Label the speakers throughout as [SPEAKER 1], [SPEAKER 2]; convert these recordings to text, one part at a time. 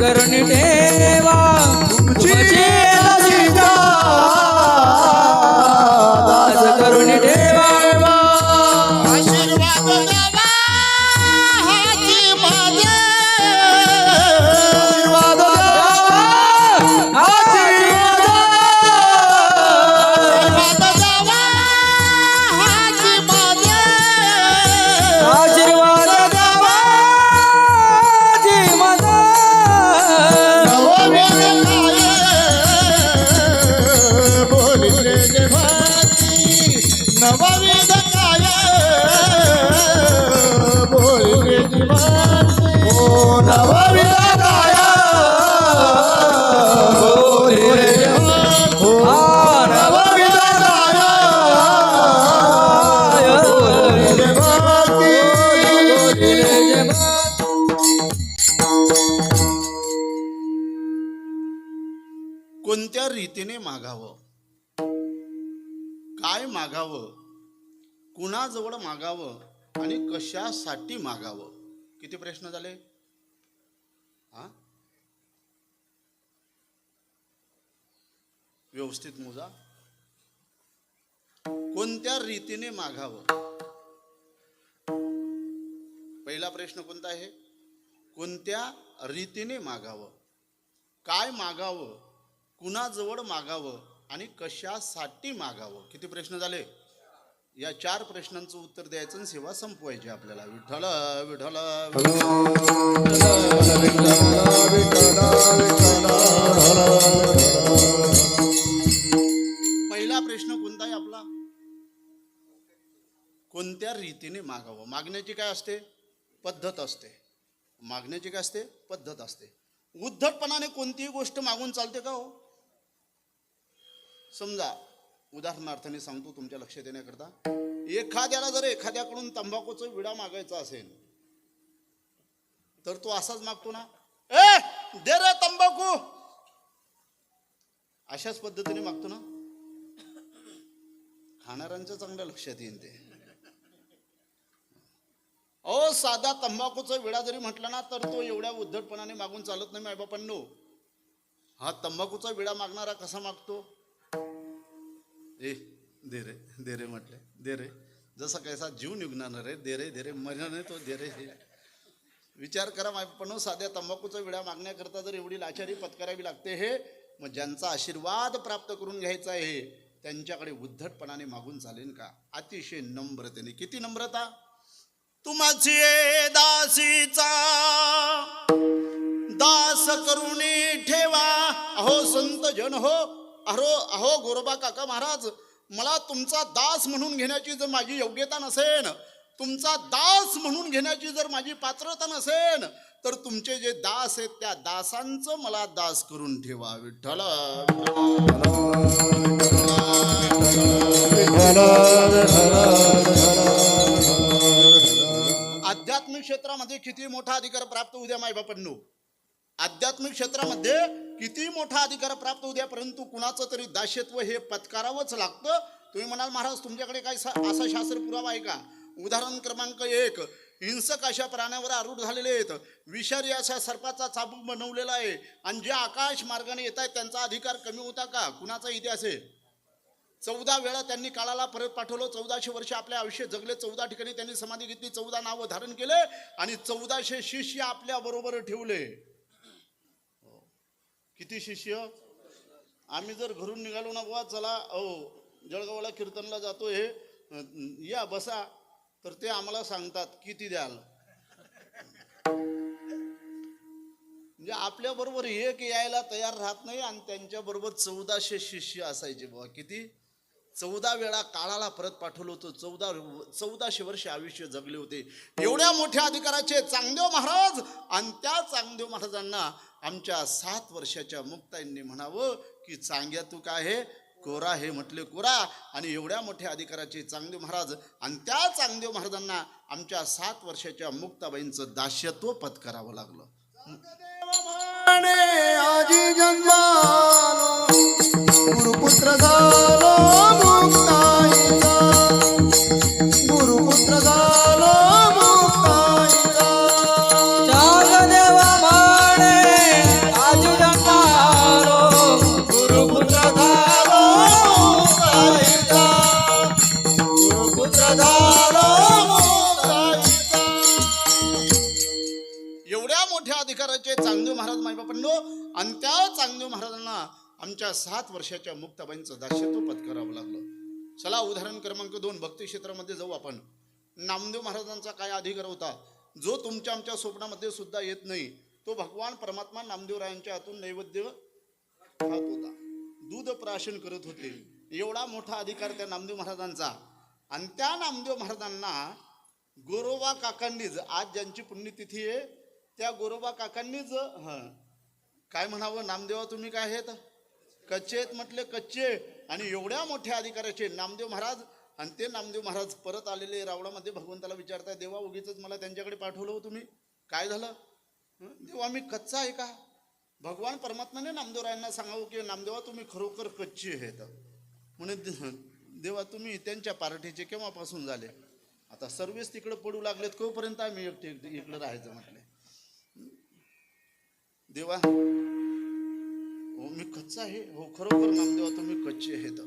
[SPEAKER 1] करुणी ठेवा
[SPEAKER 2] कुणाजवळ मागावं आणि कशासाठी मागावं? किती प्रश्न झाले? हा व्यवस्थित मोजा. कोणत्या रीतीने मागावं? पहिला प्रश्न कोणता आहे? कोणत्या रीतीने मागावं? काय मागावं? कुणाजवळ मागावं आणि कशासाठी मागावं? किती प्रश्न झाले? या चार प्रश्नांचं उत्तर द्यायचं आणि सेवा संपवायची आपल्याला. विठ्ठल विठ्ठल पहिला प्रश्न कोणता आहे आपला? कोणत्या रीतीने मागावं? मागण्याची काय असते? पद्धत असते. मागण्याची काय असते? पद्धत असते. उद्धटपणाने कोणतीही गोष्ट मागून चालते का हो? समजा उदाहरणार्थाने सांगतो तुमच्या लक्षात येण्याकरता. एखाद्याला जर एखाद्याकडून तंबाखूचा विडा मागायचा असेल तर तो असाच मागतो ना ए दे रे तंबाखू. अशाच पद्धतीने मागतो ना. खाणाऱ्यांचं चांगल्या लक्षात येईल ते. अहो साधा तंबाखूचा विडा जरी म्हटला ना तर तो एवढ्या उद्धटपणाने मागून चालत नाही मायबापांनो. हा तंबाखूचा विडा मागणारा कसा मागतो? ए दे रे दे रे म्हटले दे रे. जसा कैसा जीव निघणार रे दे रे दे रे. मनाने तो दे रे हे. विचार करा पण साध्या तंबाखूचा विडा मागण्याकरता जर एवढी लाचारी पत्करावी लागते हे मग ज्यांचा आशीर्वाद प्राप्त करून घ्यायचा आहे त्यांच्याकडे उद्धटपणाने मागून चालेल का? अतिशय नम्रतेने. किती नम्रता? तुमची दासीचा. दास करून ठेवा. अहो संत जन हो. अहो अहो गोरोबा काका महाराज मला तुमचा दास म्हणून घेण्याची जर माझी योग्यता नसेन तुमचा दास म्हणून घेण्याची जर माझी पात्रता नसेन तर तुमचे जे दास आहेत त्या दासांचं मला दास करून ठेवा विठ्ठल. आध्यात्मिक क्षेत्रामध्ये किती मोठा अधिकार प्राप्त होऊ द्या मायबापांनो. आध्यात्मिक क्षेत्रामध्ये किती मोठा अधिकार प्राप्त होऊ द्या परंतु कुणाचं तरी दास्यत्व हे पत्कारावंच लागतं. तुम्ही म्हणाल महाराज तुमच्याकडे काय असा शास्त्र पुरावा आहे का? उदाहरण क्रमांक एक हिंसक अशा प्राण्यावर आरूढ झालेले आहेत. विषारी अशा सर्पाचा चाबूक बनवलेला आहे. आणि जे आकाश मार्गाने येत आहेत त्यांचा अधिकार कमी होता का? कुणाचा इतिहास आहे? चौदा वेळा त्यांनी काळाला परत पाठवलं. चौदाशे वर्ष आपले आयुष्य जगले. चौदा ठिकाणी त्यांनी समाधी घेतली. चौदा नावं धारण केले आणि चौदाशे शिष्य आपल्या बरोबर ठेवले. किती शिष्य? आम्ही जर घरून निघालो ना बुवा चला अहो जळगावला कीर्तनला जातो हे या बसा. तर ते आम्हाला सांगतात किती द्याल? म्हणजे आपल्याबरोबर एक यायला तयार राहत नाही आणि त्यांच्याबरोबर चौदाशे शिष्य असायचे बुवा. किती? चौदा वेळा काळाला परत पाठवलं होतं. चौदा चौदाशे वर्ष आयुष्य जगले होते. एवढ्या मोठ्या अधिकाराचे चांगदेव महाराज आणि त्या चांगदेव महाराजांना आमच्या सात वर्षाच्या मुक्ताईंनी म्हणावं की चांग्या तू काय कोरा हे म्हटले कोरा. आणि एवढ्या मोठ्या अधिकाराचे चांगदेव महाराज आणि त्या चांगदेव महाराजांना आमच्या सात वर्षाच्या मुक्ताबाईंचं दास्यत्व पत्करावं लागलं. सात वर्षाच्या मुक्ताबाईंचं दास्यत्व पत्करावं लागलं. चला उदाहरण क्रमांक दोन भक्ती क्षेत्रामध्ये जाऊ आपण. नामदेव महाराजांचा काय अधिकार होता? जो तुमच्या आमच्या स्वप्नामध्ये सुद्धा येत नाही तो भगवान परमात्मा नामदेवरायांच्या हातून नैवेद्य खात होता. दूध प्राशन करत होते. एवढा मोठा अधिकार त्या नामदेव महाराजांचा. आणि त्या नामदेव महाराजांना गोरोबा काकांनीच आज ज्यांची पुण्यतिथी आहे त्या गोरोबा काकांनीच काय म्हणावं? नामदेवा तुम्ही काय आहेत? कच्चे आहेत म्हटले कच्चे. आणि एवढ्या मोठ्या अधिकाराचे नामदेव महाराज आणि ते नामदेव महाराज परत आलेले रावणामध्ये भगवंताला विचारताय देवा उगीच मला त्यांच्याकडे पाठवलं हो तुम्ही. काय झालं? देवा मी कच्चा आहे का? भगवान परमात्माने नामदेवरायांना सांगावं की नामदेवा तुम्ही खरोखर कच्चे आहेत. म्हणे देवा तुम्ही त्यांच्या पार्टीचे केव्हापासून झाले? आता सर्वच तिकडे पडू लागलेत कोपर्यंत आम्ही एकटे इकडे राहायचं म्हटले. देवा हो मी कच्चा आहे. हो खरोखर नामदेवा तुम्ही कच्चे आहेत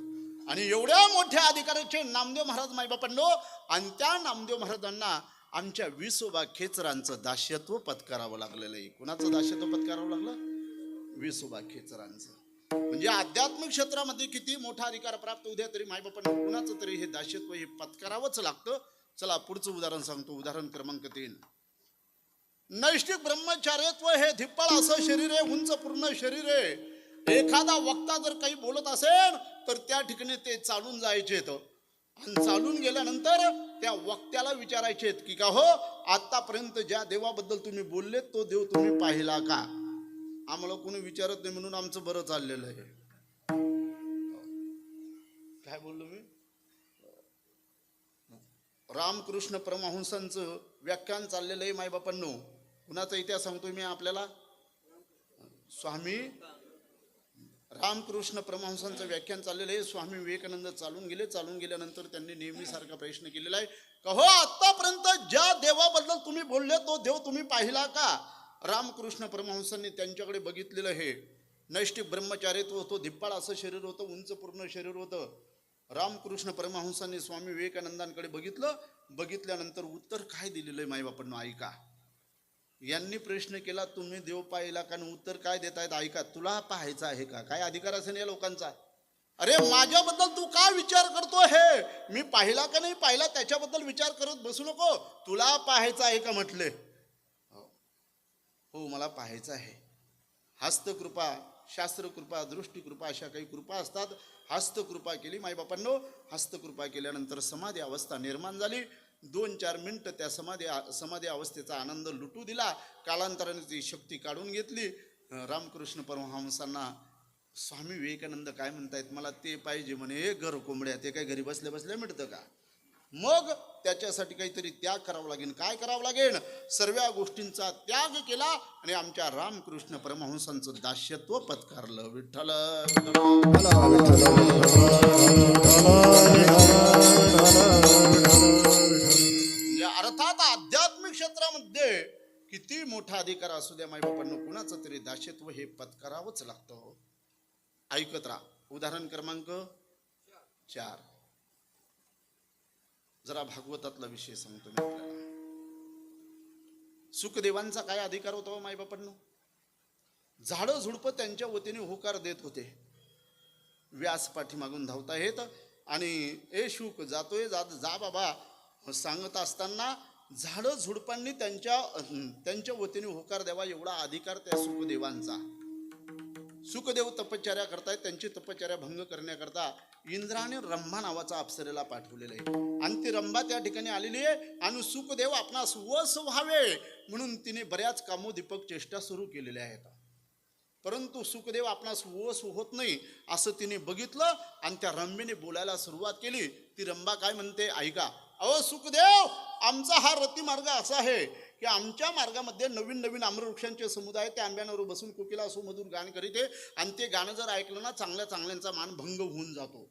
[SPEAKER 2] आणि एवढ्या मोठ्या अधिकाराचे नामदेव महाराज मायबापांनो आणि त्या नामदेव महाराजांना आमच्या विसोबा खेचरांचं दास्यत्व पत्करावं लागलेलं आहे. कुणाचं दास्यत्व पत्करावं लागलं? विसोबा खेचरांचं. म्हणजे आध्यात्मिक क्षेत्रामध्ये किती मोठा अधिकार प्राप्त उद्या तरी मायबापांना कुणाचं तरी हे दास्यत्व हे पत्करावंच लागतं. चला पुढचं उदाहरण सांगतो. उदाहरण क्रमांक तीन. नैष्टिक ब्रह्मचार्यत्व हे धिप्पळ असं शरीर आहे उंच पूर्ण शरीर आहे. एखादा वक्ता जर काही बोलत असेल तर त्या ठिकाणी ते चालून जायचे आणि चालून गेल्यानंतर त्या वक्त्याला विचारायचे की का हो आतापर्यंत ज्या देवाबद्दल तुम्ही बोलले तो देव तुम्ही पाहिला का? आम्हाला कोणी विचारत नाही म्हणून आमचं बरं चाललेलं आहे. काय बोललो मी? रामकृष्ण परमहंसांचं व्याख्यान चाललेलं आहे माईबापांनो. कुणाचा इतिहास सांगतोय मी आपल्याला? स्वामी रामकृष्ण परमहंसांचं व्याख्यान चाललेलं आहे. स्वामी विवेकानंद चालून गेले. चालून गेल्यानंतर त्यांनी नेहमीसारखा प्रश्न केलेला आहे. का हो आतापर्यंत ज्या देवाबद्दल तुम्ही बोलले तो देव तुम्ही पाहिला का? रामकृष्ण परमहंसांनी त्यांच्याकडे बघितलेलं हे. नैष्टिक ब्रह्मचार्यत्व होतं धिप्पाळ असं शरीर होतं उंच पूर्ण शरीर होतं. रामकृष्ण परमहंसांनी स्वामी विवेकानंदांकडे बघितलं. बघितल्यानंतर उत्तर काय दिलेलं आहे माईबापांना? ऐका. यांनी प्रश्न केला तुम्ही देव पाहिला का? उत्तर काय देतायत? ऐका तुला पाहायचं आहे का? काय अधिकार असेल या लोकांचा? अरे माझ्याबद्दल तू का विचार करतो हे? मी पाहिला का नाही पाहिला? त्याच्याबद्दल विचार करत बसू नको. तुला पाहायचं आहे का? म्हटले. हो. हो मला पाहायचं आहे. हस्तकृपा शास्त्रकृपा दृष्टीकृपा अशा काही कृपा असतात. हस्तकृपा केली माईबापांनो. हस्तकृपा केल्यानंतर समाधी अवस्था निर्माण झाली. दोन चार मिनटं त्या समाधी समाधी अवस्थेचा आनंद लुटू दिला कालांतराने ती शक्ती काढून घेतली रामकृष्ण परमहंसांना स्वामी विवेकानंद काय म्हणतायत मला ते पाहिजे म्हणे हे घर कोंबड्या ते काय घरी बसल्या बसल्या मिळतं का मग त्याच्यासाठी काहीतरी त्याग करावा लागेल काय करावं लागेल सर्व गोष्टींचा त्याग केला आणि आमच्या रामकृष्ण परमहंसांचं दास्यत्व पत्कारलं विठ्ठल म्हणजे क्षेत्रामध्ये किती मोठा अधिकार असू द्या माई बापांना कुणाचं तरी दाशत्व हे पत्करावंच लागतं हो. ऐकत राहा. उदाहरण क्रमांक चार. जरा भागवतातला विषय सांगतो मी आपल्याला. सुखदेवांचा काय अधिकार होता हो माईबापांनो झाडं झुडपं त्यांच्या वतीने होकार देत होते. व्यास पाठीमागून धावता येत आणि ए शुक जातोय जात जा बाबा सांगत असताना झाडं झुडपांनी त्यांच्या त्यांच्या वतीने होकार द्यावा एवढा अधिकार त्या सुखदेवांचा. सुखदेव तपश्चर्या करतायत त्यांची तपश्चर्या भंग करण्याकरता इंद्राने रंभा नावाचा अप्सरेला पाठवलेला आहे. आणि ती रंभा त्या ठिकाणी आलेली आहे आणि सुखदेव आपणास वस व्हावे म्हणून तिने बऱ्याच कामोदीपक चेष्टा सुरू केलेल्या आहेत. परंतु सुखदेव आपणास वस होत नाही असं तिने बघितलं आणि त्या रंभेने बोलायला सुरुवात केली. ती रंभा काय म्हणते? ऐका अहो सुखदेव आमचा हा रतिमार्ग असा आहे की आमच्या मार्गामध्ये नवीन नवीन आम्रवृक्षांचे समुदाय त्या आंब्यांवर बसून कोकिला सुमधूर गाण करीत आहे आणि ते गाणं जर ऐकलं ना चांगल्या चांगल्यांचा मान भंग होऊन जातो.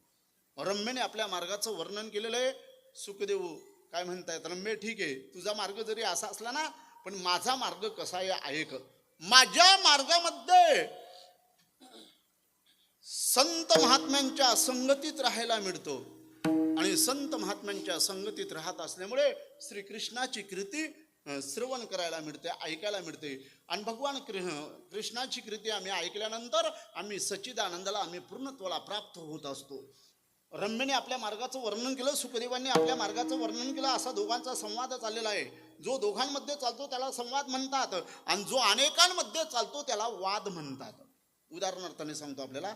[SPEAKER 2] रम्यने आपल्या मार्गाचं वर्णन केलेलं आहे. सुखदेव काय म्हणतायत? रम्य ठीक आहे. तुझा मार्ग जरी असा असला ना पण माझा मार्ग कसा आहे ऐक माझ्या मार्गामध्ये संत महात्म्यांच्या संगतीत राहायला मिळतो. आणि संत महात्म्यांच्या संगतीत राहत असल्यामुळे श्रीकृष्णाची कृती श्रवण करायला मिळते ऐकायला मिळते. आणि भगवान कृष्णाची कृती आम्ही ऐकल्यानंतर आम्ही सच्चिदानंदाला आम्ही पूर्णत्वाला प्राप्त होत असतो. रम्यने आपल्या मार्गाचं वर्णन केलं सुखदेवांनी आपल्या मार्गाचं वर्णन केलं असा दोघांचा संवाद चाललेला आहे. जो दोघांमध्ये चालतो त्याला संवाद म्हणतात आणि जो अनेकांमध्ये चालतो त्याला वाद म्हणतात. उदाहरणार्थाने सांगतो आपल्याला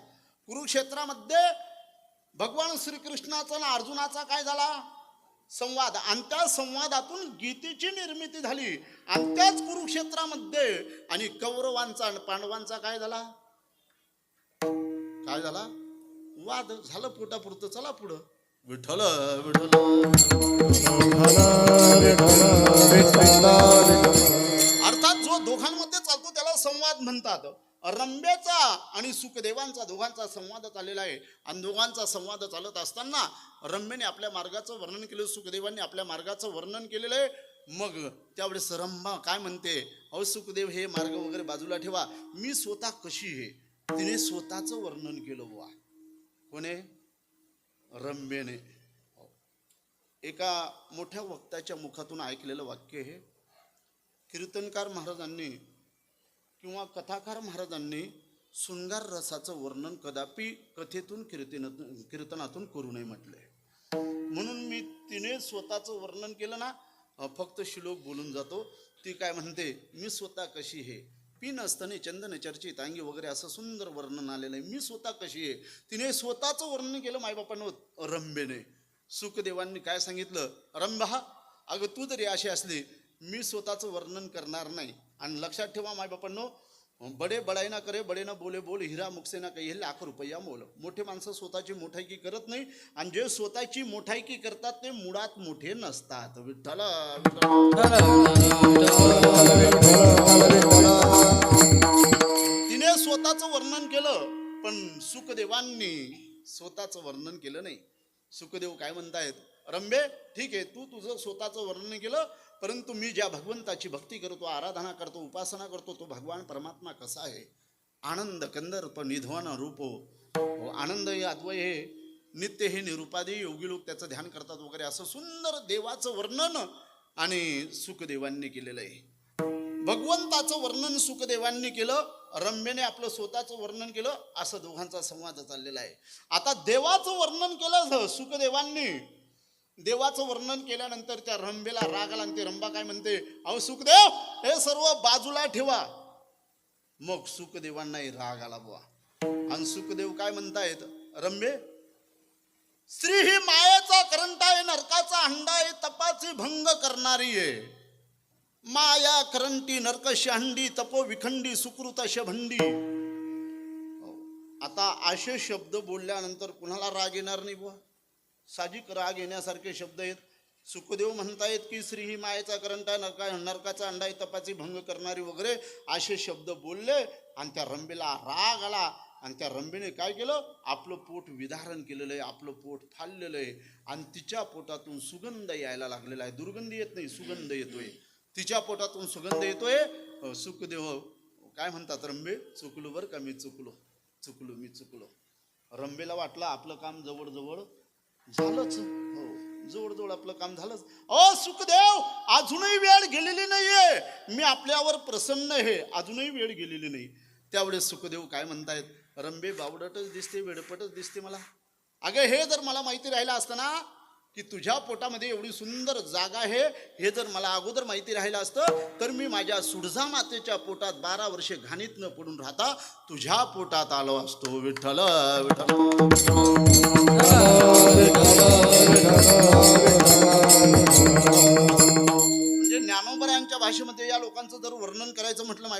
[SPEAKER 2] कुरुक्षेत्रामध्ये भगवान श्रीकृष्णाचा आणि अर्जुनाचा काय झाला? संवाद. आणि त्या संवादातून गीतेची निर्मिती झाली. आणि त्याच कुरुक्षेत्रामध्ये आणि कौरवांचा आणि पांडवांचा काय झाला? काय झाला? वाद झालं पोटापुरतं. चला पुढं. विठ्ठल विठ्ठल. अर्थात जो दोघांमध्ये चालतो त्याला संवाद म्हणतात. रंब्याचा आणि सुखदेवांचा दोघांचा संवाद चाललेला आहे. आणि दोघांचा संवाद चालत असताना रंभेने आपल्या मार्गाचं वर्णन केलं सुखदेवांनी आपल्या मार्गाचं वर्णन केलेलं आहे. मग त्यावेळेस रंभा काय म्हणते? अहो सुखदेव हे मार्ग वगैरे बाजूला ठेवा. मी स्वतः कशी आहे? तिने स्वतःचं वर्णन केलं बुवा. कोणे? रंभेने. एका मोठ्या वक्त्याच्या मुखातून ऐकलेलं वाक्य हे कीर्तनकार महाराजांनी किंवा कथाकार महाराजांनी सुंगार रसाचं वर्णन कदापि कथेतून कीर्तनातून कीर्तनातून करू नये म्हटलंय म्हणून मी तिने स्वतःचं वर्णन केलं ना फक्त श्लोक बोलून जातो. ती काय म्हणते मी स्वतः कशी आहे? पिन असताना चंदन चर्चित अंगी वगैरे असं सुंदर वर्णन आलेलं आहे. मी स्वतः कशी आहे? तिने स्वतःचं वर्णन केलं मायबापानं रंबेने सुखदेवांनी काय सांगितलं? रंभा अगं तू जरी अशी असली मी स्वतःचं वर्णन करणार नाही. आणि लक्षात ठेवा मायबापांनो बडे बडाई ना करे बडे ना बोले बोल हिरा मुकसे ना काही हे लाख रुपया मोल. मोठे माणसं स्वतःची मोठायकी करत नाही आणि जे स्वतःची मोठायकी करतात ते मुळात मोठे नसतात. विठ्ठल. तिने स्वतःचं वर्णन केलं पण सुखदेवांनी स्वतःचं वर्णन केलं नाही. सुखदेव काय म्हणतायत? रंबे ठीक आहे तू तुझं स्वतःचं वर्णन केलं परंतु मी ज्या भगवंताची भक्ती करतो आराधना करतो उपासना करतो तो भगवान परमात्मा कसा आहे? आनंद कंदर्प निध्वन रूपो हो. हो, आनंद हे अद्वय हे नित्य हे निरुपादे योगी लोक त्याचं ध्यान करतात वगैरे असं सुंदर देवाचं वर्णन आणि सुखदेवांनी केलेलं आहे. भगवंताचं वर्णन सुखदेवांनी केलं रम्येने आपलं स्वतःचं वर्णन केलं असं दोघांचा संवाद चाललेला आहे. आता देवाचं वर्णन केलं सुखदेवांनी देवाचं वर्णन केल्यानंतर त्या रंभेला राग आला ते रंबा रंभा काय म्हणते अहो सुखदेव हे सर्व बाजूला ठेवा. मग सुखदेवांनाही राग आला बुवा. आणि सुखदेव काय म्हणतायत रंभे स्त्री ही मायेचा करंट आहे नरकाचा हंडा आहे तपाची भंग करणारी आहे. माया करंटी नरक शहांडी तपो विखंडी सुकृत शभंडी आता असे शब्द बोलल्यानंतर कुणाला राग येणार नाही बुवा? साजिक राग येण्यासारखे शब्द आहेत. सुखदेव म्हणतायत की श्री ही मायेचा करंटा नरका नरकाचा अंडाई तपाची भंग करणारी वगैरे असे शब्द बोलले आणि त्या रंबेला राग आला आणि त्या रंबेने काय केलं? आपलं पोट विधारण केलेलं आहे आपलं पोट फाललेलं आहे आणि तिच्या पोटातून सुगंध यायला लागलेला आहे. दुर्गंधी येत नाही सुगंध येतोय. तिच्या पोटातून सुगंध येतोय. सुखदेव काय म्हणतात रंबे? चुकलो बरं का मी चुकलो. चुकलो मी चुकलो. रंबेला वाटलं आपलं काम जवळजवळ झालंच. हो जोडजोड आपलं काम झालंच. अ सुखदेव अजूनही वेळ गेलेली नाहीये. मी आपल्यावर प्रसन्न आहे. अजूनही वेळ गेलेली नाही. त्यावेळेस सुखदेव काय म्हणतायत? रंबे बावडटच दिसते वेडपटच दिसते मला. अगं हे जर मला माहिती राहिलं असतं ना की तुझ्या पोटामध्ये एवढी सुंदर जागा आहे हे जर मला अगोदर माहिती राहिलं असतं तर मी माझ्या सुडझा मातेच्या पोटात बारा वर्षे घाणीत न पडून राहता तुझ्या पोटात आलो असतो. विठ्ठल विठ्ठल.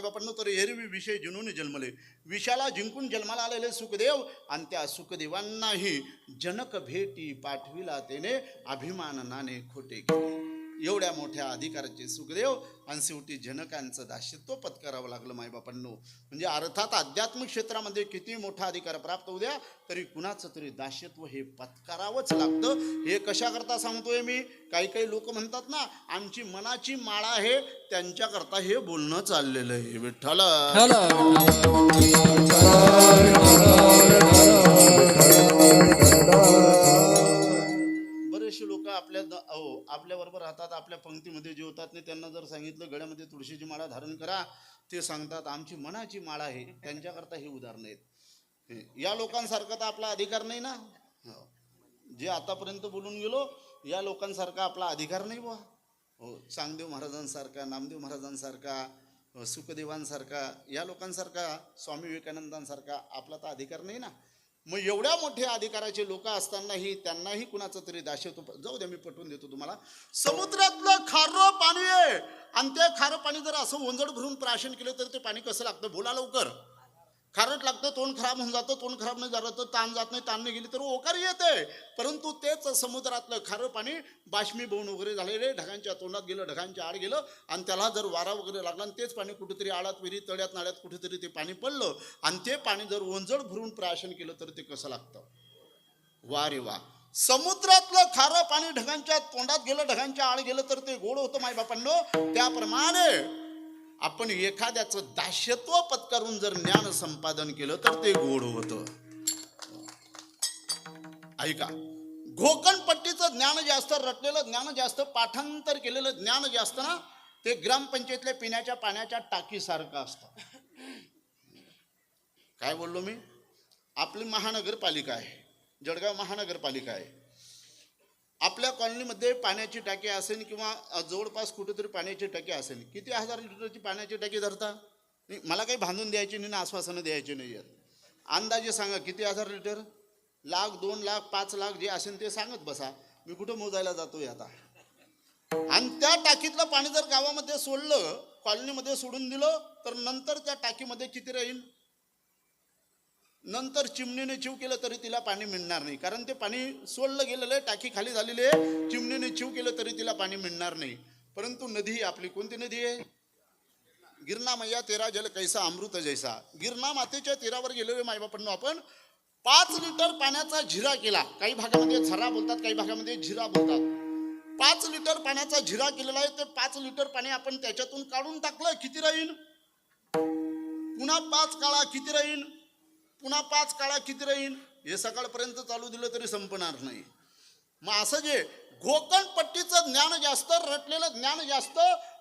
[SPEAKER 2] मायबापांना तर एरवी विषय जिनून जन्मले. विषाला जिंकून जन्माला आलेले सुखदेव आणि त्या सुखदेवांनाही जनक भेटी पाठविला त्याने अभिमानाने खोटे केले. एवढ्या मोठ्या अधिकाराचे सुखदेव आणि शेवटी जनकांचं दास्यत्व पत्करावं लागलं माईबापांनो म्हणजे अर्थात आध्यात्मिक क्षेत्रामध्ये किती मोठा अधिकार प्राप्त होऊ द्या तरी कुणाचं तरी दास्यत्व हे पत्करावंच लागतं. हे कशाकरता सांगतोय मी? काही काही लोक म्हणतात ना आमची मनाची माळा आहे त्यांच्याकरता हे बोलणं चाललेलं आहे. विठ्ठल. आपल्या अहो आपल्याबरोबर राहतात आपल्या पंक्तीमध्ये जेवतात नाही त्यांना जर सांगितलं गळ्यामध्ये तुळशीची माळा धारण करा ते सांगतात आमची मनाची माळा आहे. त्यांच्याकरता हे उदाहरणं आहेत. या लोकांसारखा तर आपला अधिकार नाही ना? हो. जे आतापर्यंत बोलून गेलो या लोकांसारखा आपला अधिकार नाही बुवा. हो चांगदेव महाराजांसारखा नामदेव महाराजांसारखा सुखदेवांसारखा या लोकांसारखा स्वामी विवेकानंदांसारखा आपला तर अधिकार नाही ना? मग एवढ्या मोठ्या अधिकाराचे लोक असतानाही त्यांनाही कुणाचं तरी दाशत्व जाऊ द्या मी पटवून देतो तुम्हाला. समुद्रातलं खारं पाणी आहे. आणि ते खारं पाणी जर असं ओंजड भरून प्राशन केलं तर ते पाणी कसं लागतं? बोला लवकर. खारट लागतं तोंड खराब होऊन जातं तोंड खराब नाही झालं तर ताण जात नाही ताण नाही गेली तर ओकार येते. परंतु तेच समुद्रातलं खारं पाणी बाष्मीभवन वगैरे झालेले ढगांच्या तोंडात गेलं ढगांच्या आड गेलं आणि त्याला जर वारा वगैरे लागला आणि तेच पाणी कुठेतरी आळात विहिरी तळ्यात नाळ्यात कुठेतरी ते पाणी पडलं आणि ते पाणी जर ओंजळ भरून प्राशन केलं तर ते कसं लागतं? वा रे वा. समुद्रातलं खारं पाणी ढगांच्या तोंडात गेलं ढगांच्या आड गेलं तर ते गोड होतं माय बापांनो त्याप्रमाणे आपण एखाद्याचं दास्यत्व पत्करून जर ज्ञान संपादन केलं तर ते गोड होतं. ऐका घोकणपट्टीचं ज्ञान जास्त रटलेलं ज्ञान जास्त पाठांतर केलेलं ज्ञान जास्त ना ते ग्रामपंचायतल्या पिण्याच्या पाण्याच्या टाकीसारखं असतं. काय बोललो मी? आपली महानगरपालिका आहे जळगाव महानगरपालिका आहे. आपल्या कॉलनीमध्ये पाण्याची टाकी असेल किंवा जवळपास कुठेतरी पाण्याची टाकी असेल किती हजार लिटरची पाण्याची टाकी धरता? मला काही बांधून द्यायची नाही ना आश्वासनं द्यायची नाही आहेत. अंदाजे सांगा किती हजार लिटर? लाख दोन लाख पाच लाख जे असेल ते सांगत बसा. मी कुठं मोजायला जातोय आता? आणि त्या टाकीतलं पाणी जर गावामध्ये सोडलं कॉलनीमध्ये सोडून दिलं तर नंतर त्या टाकीमध्ये किती राहील? नंतर चिमणीने चिव केलं तरी तिला पाणी मिळणार नाही. कारण ते पाणी सोडलं गेलेलं आहे टाकी खाली झालेली आहे. चिमणीने चिव केलं तरी तिला पाणी मिळणार नाही. परंतु नदी ही आपली कोणती नदी आहे? गिरणा मैया तेरा जल कैसा अमृत जैसा. गिरणा मातेच्या तेरावर गेलेलो मायबापांनो आपण. पाच लिटर पाण्याचा झिरा केला. काही भागामध्ये झरा बोलतात काही भागामध्ये झिरा बोलतात. पाच लिटर पाण्याचा झिरा केलेला आहे. ते पाच लिटर पाणी आपण त्याच्यातून काढून टाकलं किती राहील पुन्हा पाच काळा किती राहील पुन्हा पाच काळा किती राहील? हे सकाळपर्यंत चालू दिलं तरी संपणार नाही. मग असं जे गोकणपट्टीचं ज्ञान जास्त रटलेलं ज्ञान जास्त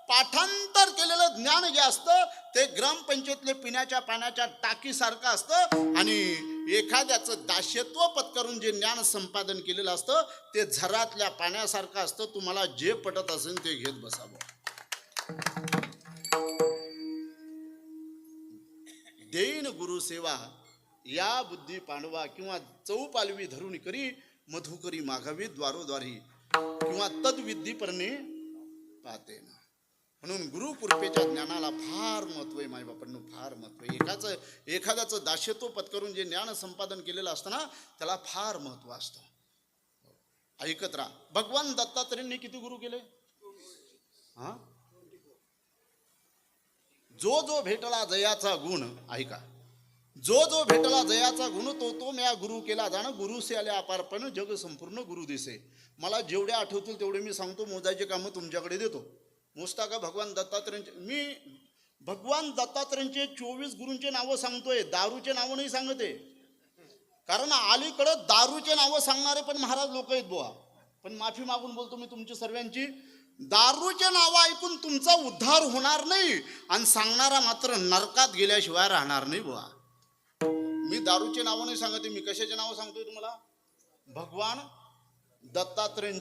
[SPEAKER 2] पाठांतर केलेलं ज्ञान जे असतं ते ग्रामपंचायतले पिण्याच्या पाण्याच्या टाकीसारखं असतं आणि एखाद्याचं दास्यत्व पत्करून जे ज्ञान संपादन केलेलं असतं ते झरातल्या पाण्यासारखं असतं. तुम्हाला जे पटत असेल ते घेत बसावं. देईन गुरु सेवा या बुद्धी पांडवा किंवा चौपालवी धरून करी मधुकरी माघावी द्वारोद्वारी किंवा तद्विद्धी परणे पाहते ना. म्हणून गुरु कृपेच्या ज्ञानाला फार महत्त्व आहे मायबापांनो फार महत्त्व आहे. एकाचं एखाद्याचं दास्यत्व पत्करून जे ज्ञान संपादन केलेलं असतं ना त्याला फार महत्त्व असतं. ऐकत राहा. भगवान दत्तात्रेंनी किती गुरु केले? हा? जो जो भेटला जयाचा गुण ऐका. जो जो भेटला जयाचा गुण तो तो म्या गुरु केला जाणं गुरु से आले अपारपण जग संपूर्ण गुरु दिसे. मला जेवढे आठवतील तेवढे मी सांगतो मोजायचे कामं तुमच्याकडे देतो. मोजता का भगवान दत्तात्रेयांचे मी भगवान दत्तात्रेयांचे चोवीस गुरूंचे नावं सांगतोय दारूचे नावं नाही सांगत. आहे कारण अलीकडं दारूचे नावं सांगणारे पण महाराज लोक आहेत बुवा. पण माफी मागून बोलतो मी तुमची सर्वांची. दारूचे नावं ऐकून तुमचा उद्धार होणार नाही आणि सांगणारा मात्र नरकात गेल्याशिवाय राहणार नाही बुवा. मी दारूचे नावं नाही सांगते मी कशाचे नावं सांगतोय तुम्हाला? भगवान दत्तात्रेयांचे